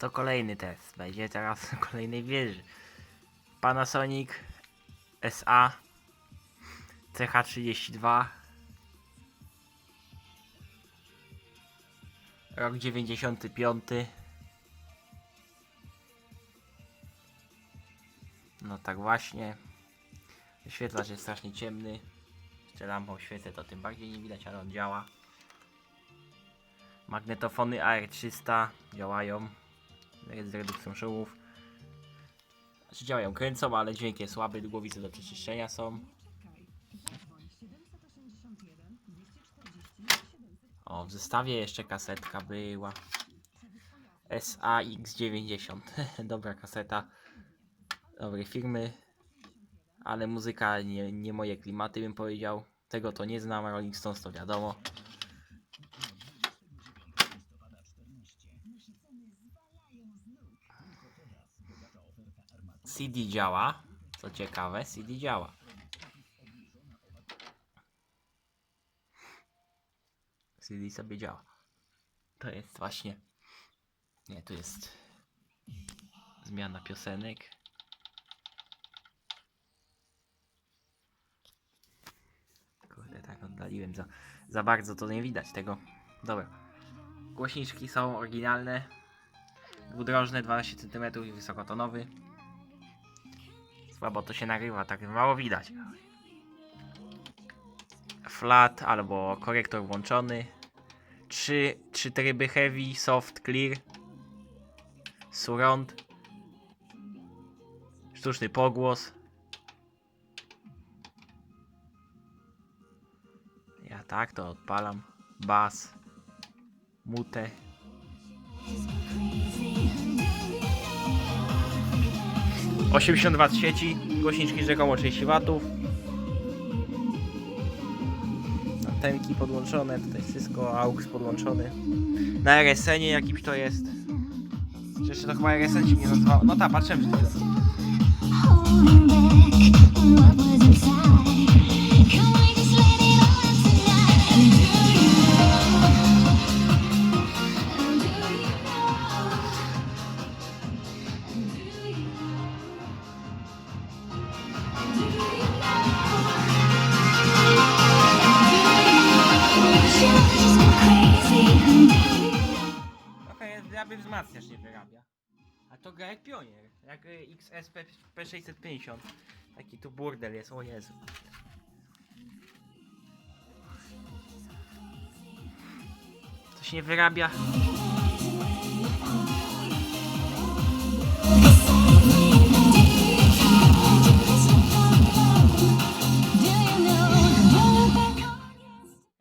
To kolejny test. Będzie teraz kolejnej wieży. Panasonic SA CH32 Rok 95 No tak właśnie Wyświetlacz jest strasznie ciemny Jeszcze lampą świecę to tym bardziej nie widać, ale on działa Magnetofony AR300 działają z redukcją szumów. Znaczy działają, kręcą, ale dźwięk jest słaby, długowice do przeczyszczenia są. O, w zestawie jeszcze kasetka była. SAX90. Dobra kaseta. Dobrej firmy. Ale muzyka nie, nie moje klimaty bym powiedział. Tego to nie znam, Rolling Stones to wiadomo. CD działa. Co ciekawe, CD działa. CD sobie działa. To jest właśnie. Nie, tu jest zmiana piosenek. Kurde, tak oddaliłem za, za bardzo, to nie widać tego. Dobra. Głośniczki są oryginalne. Dwudrożne, 12 cm i wysokotonowy. Słabo to się nagrywa, tak mało widać. Flat albo korektor włączony. Trzy, trzy tryby heavy, soft, clear. Surround. Sztuczny pogłos. Ja tak to odpalam. Bass. mute. 82 sieci, głośniczki rzekomo 30 W. Antenki podłączone, tutaj wszystko, AUX podłączony. Na RSN-ie jakimś to jest. Czy jeszcze to chyba RSN się nie nazywało? No tak, patrzyłem, że to. Jakby wzmacniacz nie wyrabia. A to gra jak pionier. Jak y, XS P- P650. Taki tu burdel jest, o Jezu. Coś nie wyrabia.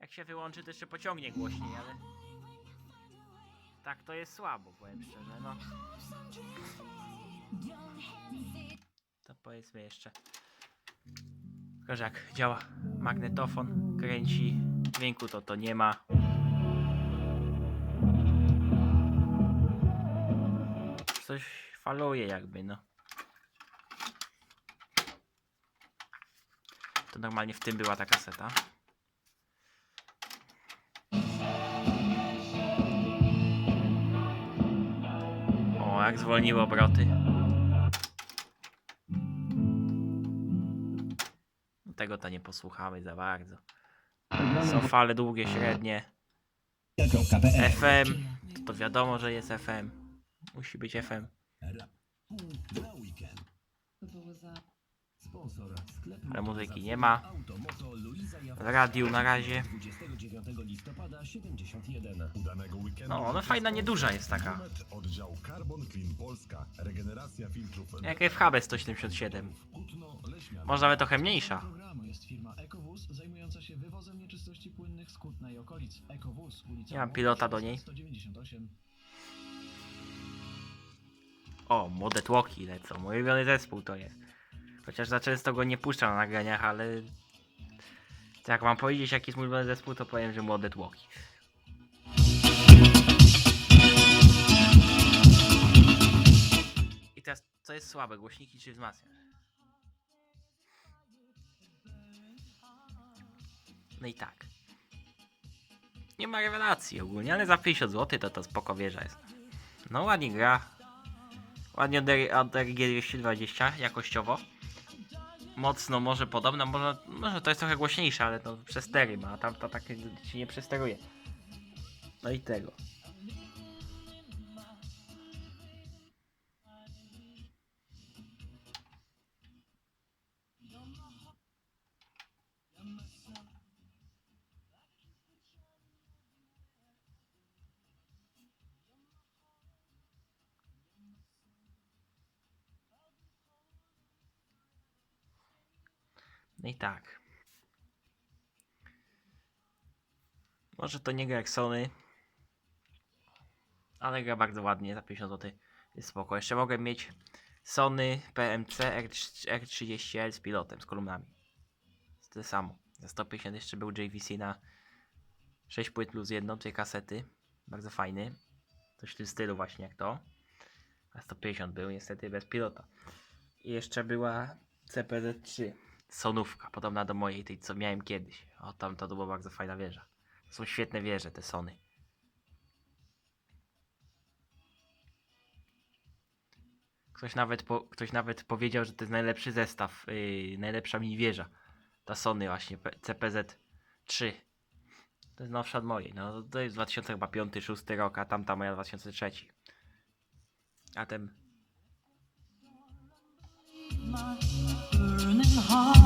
Jak się wyłączy, to jeszcze pociągnie głośniej, ale... Tak to jest słabo, powiem szczerze, no. To powiedzmy jeszcze. Tylko, jak działa magnetofon, kręci, dźwięku to to nie ma. Coś faluje jakby, no. To normalnie w tym była ta kaseta. O, jak zwolniły obroty. Tego to nie posłuchamy za bardzo. Są fale długie, średnie. FM, to, wiadomo, że jest FM. Musi być FM. Było za Ale muzyki nie ma. W radiu na razie. 29 listopada 71. Udanego weekendu. No, ona fajna, nieduża jest taka. Met Oddział Carbon Clean Polska. Regeneracja filtrów. Jak FHB 177. Kutno, Leśmian. Może nawet trochę mniejsza. programu jest firma EcoWóz zajmująca się wywozem nieczystości płynnych z Kutna i okolic. EcoWóz, ulica Nie mam pilota do niej. 198. O, młode tłoki lecą. Mój ulubiony zespół to jest. Chociaż za często go nie puszczam na nagraniach, ale... Jak mam powiedzieć jaki jest mój ulubiony zespół, to powiem, że młode tłoki. I teraz, co jest słabe, głośniki czy wzmacniacz? No i tak. Nie ma rewelacji ogólnie, ale za 50 zł to to spoko wieża jest. No ładnie gra. Ładnie od, R- od RG 220 jakościowo. Mocno może podobna, może, może to jest trochę głośniejsze, ale to przestery ma, a tamta tak się nie przesteruje. No i tego. No i tak. Może to nie gra jak Sony. Ale gra bardzo ładnie za 50 zł. Jest spoko. Jeszcze mogę mieć Sony PMC R- R30L z pilotem, z kolumnami. To samo. Za 150 jeszcze był JVC na 6 płyt plus jedną, tej kasety. Bardzo fajny. Coś w tym stylu właśnie jak to. A 150 był niestety bez pilota. I jeszcze była CPZ3. Sonówka, podobna do mojej, tej co miałem kiedyś. O, tam to była bardzo fajna wieża. To są świetne wieże, te Sony. Ktoś nawet, po, ktoś nawet powiedział, że to jest najlepszy zestaw, yy, najlepsza mi wieża. Ta Sony właśnie, P- CPZ3. To jest nowsza od mojej, no to jest 2005-2006 rok, a tamta moja 2003. A ten burning heart.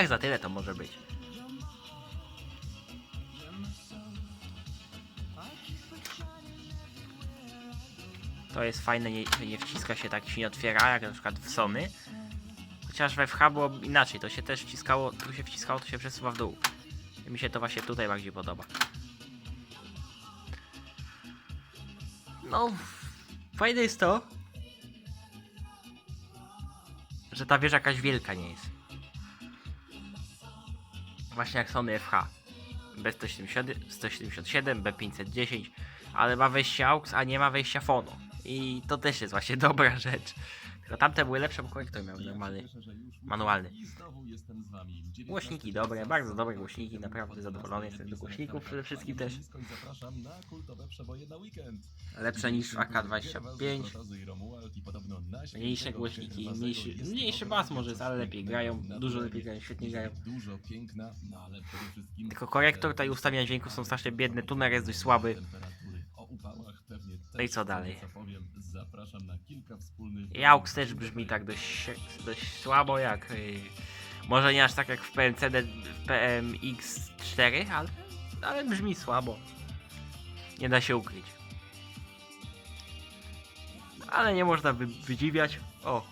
Jak za tyle to może być? To jest fajne, nie, nie wciska się tak, się nie otwiera, jak na przykład w Sony. Chociaż we FH było inaczej, to się też wciskało, tu się wciskało, to się przesuwa w dół. I mi się to właśnie tutaj bardziej podoba. No, fajne jest to, że ta wieża jakaś wielka nie jest. Właśnie jak Sony FH. B177, 177, B510, ale ma wejście AUX, a nie ma wejścia fono. I to też jest właśnie dobra rzecz. Tylko tamte były lepsze, bo konektor miał normalny. manualny. Głośniki dobre, bardzo dobre głośniki, naprawdę zadowolony jestem z głośników przede wszystkim też. Lepsze niż AK-25. Mniejsze głośniki, mniejszy, mniejszy bas może jest, ale lepiej grają, dużo lepiej grają, świetnie grają. No. Tylko korektor tutaj ustawienia dźwięku są strasznie biedne, tuner jest dość słaby. No i co dalej? Zapraszam na kilka wspólnych... Też brzmi tak dość, dość słabo jak... Yy, może nie aż tak jak w PMCD, w PMX4, ale, ale brzmi słabo. Nie da się ukryć. Ale nie można wy, wydziwiać. O.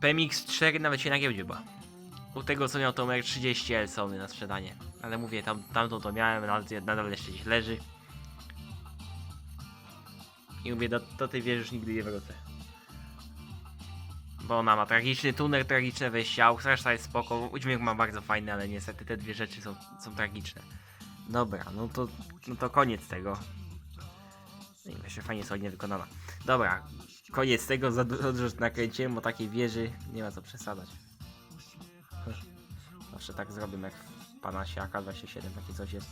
PMX4 nawet się na giełdzie była. U tego co miał to R30L Sony na sprzedanie. Ale mówię, tam, tamtą to miałem, nadal jeszcze gdzieś leży. I mówię, do, do tej wieży już nigdy nie wrócę. Bo ona ma tragiczny tuner, tragiczne wejście AUX, reszta jest spoko, udźwięk ma bardzo fajny, ale niestety te dwie rzeczy są, są tragiczne. Dobra, no to, no to koniec tego. No i jeszcze fajnie solidnie wykonana. Dobra, koniec tego, za dużo nakręciłem o takiej wieży, nie ma co przesadzać. Zawsze tak zrobię jak w Panasie AK-27, takie coś jest.